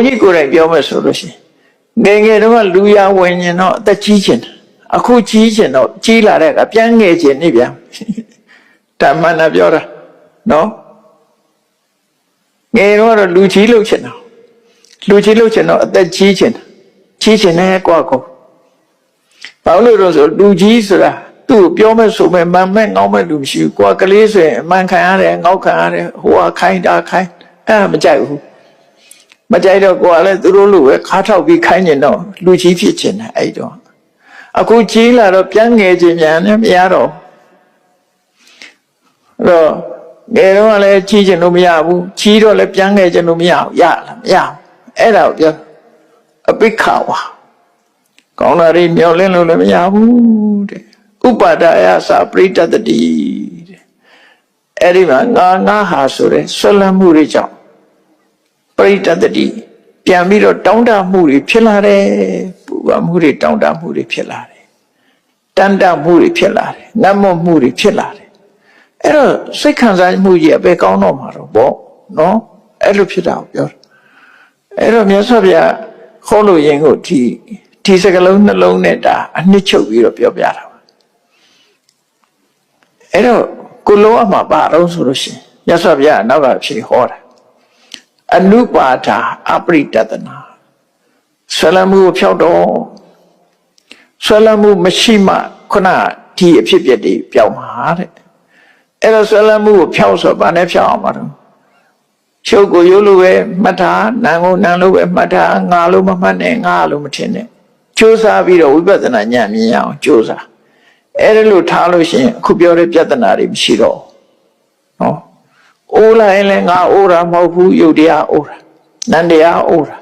န်းကြီးကိုယ်တိုင်ပြောမယ်ဆိုလို့ရှိရင်ငယ်ငယ်တုန်းကလူရဝင်ရင်တော့အသက်ကြီးချင်တယ်အခုကြီးချင်တော့ကြီးလာတဲ့အခါပြန်ငယ်ချင်နေပြန်တမန်နာပြောတာနော်ငယ်တော့လူကြီးလို့ချင်တာလူကြီးလို့ချင်တော့အသက်ကြီးချင်တာကြီးချင်တယ်ကွာကောဘာလို့လဲဆိုလူကြီးဆိုတာသူ့ကိုပြောမဲ့ဆိုမဲ့မန်မဲ့ငေါမဲ့လူမရှိဘူးကွာကလေးဆိုရင်အမှန်ခံရတယ်ငေါခံရတယ်ဟိုကခိုင်းတာခိုင်းအဲ့ဒါမကြိုက်ဘူး မကြိုက်တော့ကိုယ်ကလည်းသူတို့လိုပဲခါထောက်ပြီးခိုင်းနေတော့လူကြီးဖြစ်ချင်တယ်အဲ့တော့အခုကြီးလာတော့ပြန်ငယ်ခြင်းမြန်နဲ့မရတော့အဲ့တော့ငယ်တော့လည်းကြီးချင်လို့မရဘူးကြီးတော့လည်းပြန်ငယ်ခြင်းလို့မရဘူးရလားမရဘူးအဲ့ဒါကိုပြောအပိခါဝါကောင်းတာတွေမျောလင်းလို့လည်းမရဘူးတဲ့ဥပါဒယသပရိတတတိတဲ့အဲ့ဒီမှာငါငါဟာဆိုတဲ့ဆွလမ်းမှုတွေကြောင့် ပရိတတတိပြန်ပြီးတော့တောင်းတမှုတွေဖြစ်လာတယ်ပူပါမှုတွေတောင်းတမှုတွေဖြစ်လာတယ်တန်တမှုတွေဖြစ်လာတယ်ငတ်မွတ်မှုတွေဖြစ်လာတယ်အဲ့တော့စိတ်ခံစားမှုကြီးအပဲကောင်းတော့မှာတော့ဗောနော်အဲ့လိုဖြစ်တာကိုပြောတာအဲ့တော့မြတ်စွာဘုရားခေါ်လို့ရင်ကိုဒီဒီစကလုံးနှလုံးနဲ့ဒါအနှစ်ချုပ်ပြီးတော့ပြောပြတာပါအဲ့တော့ကိုလုံးအမှာပါတော့ဆိုလို့ရှိရင်မြတ်စွာဘုရားနောက်ကဖြစ်ဟောတာ အနုပါဒာအပရိတတနာဆွဲလမ်းမှုကိုဖျောက်တော့ဆွဲလမ်းမှုမရှိမှခုနဒီအဖြစ်ပြက်တွေပျောက်မှာတဲ့အဲ့တော့ဆွဲလမ်းမှုကိုဖျောက်ဆိုဘာနဲ့ဖျောက်အောင်မလို့ချုပ်ကိုရိုးလိုပဲမှတ်တာနာကိုနာလိုပဲမှတ်တာငါလိုမမှတ်နဲ့ငါလိုမထင်နဲ့ကြိုးစားပြီးတော့ဝိပဿနာဉာဏ်မြင်ရအောင်ကြိုးစားအဲ့ဒါလို့ထားလို့ရှိရင်အခုပြောတဲ့ပြဿနာတွေမရှိတော့ဘူးနော် အိုးလိုက်ရင်လည်းငါအိုးတာမဟုတ်ဘူးယုတ်တရားအိုးတာနန္တရားအိုးတာ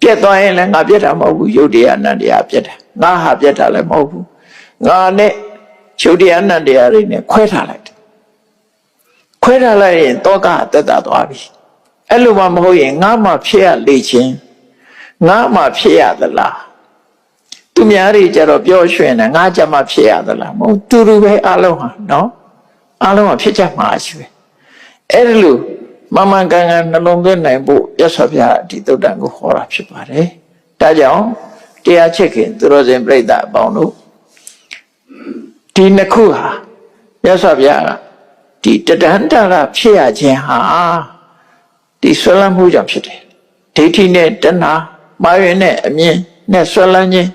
ပြက်သွားရင်လည်းငါပြက်တာမဟုတ်ဘူးယုတ်တရားနန္တရားပြက်တာငါဟာပြက်တာလည်းမဟုတ်ဘူးငါနဲ့ယုတ်တရားနန္တရားတွေနဲ့ခွဲထားလိုက်တယ်ခွဲထားလိုက်ရင်တောကအသက်သာသွားပြီအဲ့လိုမှမဟုတ်ရင်ငါမှဖြစ်ရလေချင်းငါမှဖြစ်ရသလားသူများတွေကြတော့ပြောရွှင်တယ်ငါကြမှာဖြစ်ရသလားမဟုတ်တူတူပဲအလုံးဟာနော်အလုံးကဖြစ်ကြမှာရှိပဲ အဲ့ဒါလို့မမှန်ကန်ကန်နှလုံးသွင်းနိုင်ဖို့ရသော်ဗျာဒီသုတ်တန်ကိုဟောတာဖြစ်ပါတယ်။ဒါကြောင့်တရားချစ်ခင်သူတော်စင်ပြိဿအပေါင်းတို့ဒီနှစ်ခုဟာရသော်ဗျာဒီတဒန္တရဖြစ်ရခြင်းဟာဒီဆွဲလန်းမှုကြောင့်ဖြစ်တယ်။ဒိဋ္ဌိနဲ့တဏှာမာယွင်နဲ့အမြင်နဲ့ဆွဲလန်းခြင်း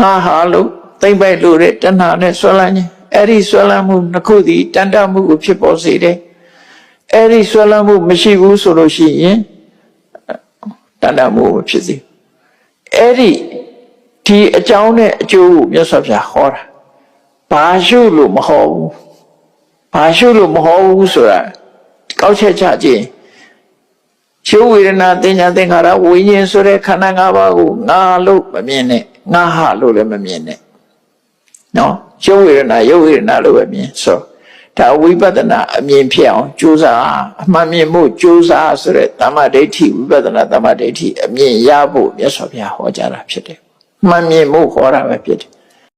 ငါဟာလို့သိမ့်ပိုက်လို့တဲ့တဏှာနဲ့ဆွဲလန်းခြင်းအဲ့ဒီဆွဲလန်းမှုနှစ်ခုသည်တန်တမှုကိုဖြစ်ပေါ်စေတယ်။ အဲ့ဒီဆွဲလန်းမှုမရှိဘူးဆိုလို့ရှိရင်တဏ္ဍမှုမဖြစ်စေအဲ့ဒီဒီအကြောင်းနဲ့အကျိုးကိုမြတ်စွာဘုရားဟောတာဘာရှုလို့မဟောဘူးဘာရှုလို့မဟောဘူးဆိုတာကောက်ချက်ချခြင်းရှုဝေဒနာသင်ညာသင်္ခါရဝိညာဉ်ဆိုတဲ့ခန္ဓာ၅ပါးကိုငါလို့မမြင်နဲ့ငါဟာလို့လည်းမမြင်နဲ့နော်ရှုဝေဒနာယုတ်ဝေဒနာလို့ပဲမြင်ဆို ဒါဝိပဿနာအမြင်ဖြစ်အောင်ကြိုးစားအမှန်မြင်မှုကြိုးစားဆိုတဲ့တမ္မဒိဋ္ဌိဝိပဿနာတမ္မဒိဋ္ဌိအမြင်ရဖို့မြတ်စွာဘုရားဟောကြားတာဖြစ်တယ်။မှန်မြင်မှုဟောတာပဲဖြစ်တယ်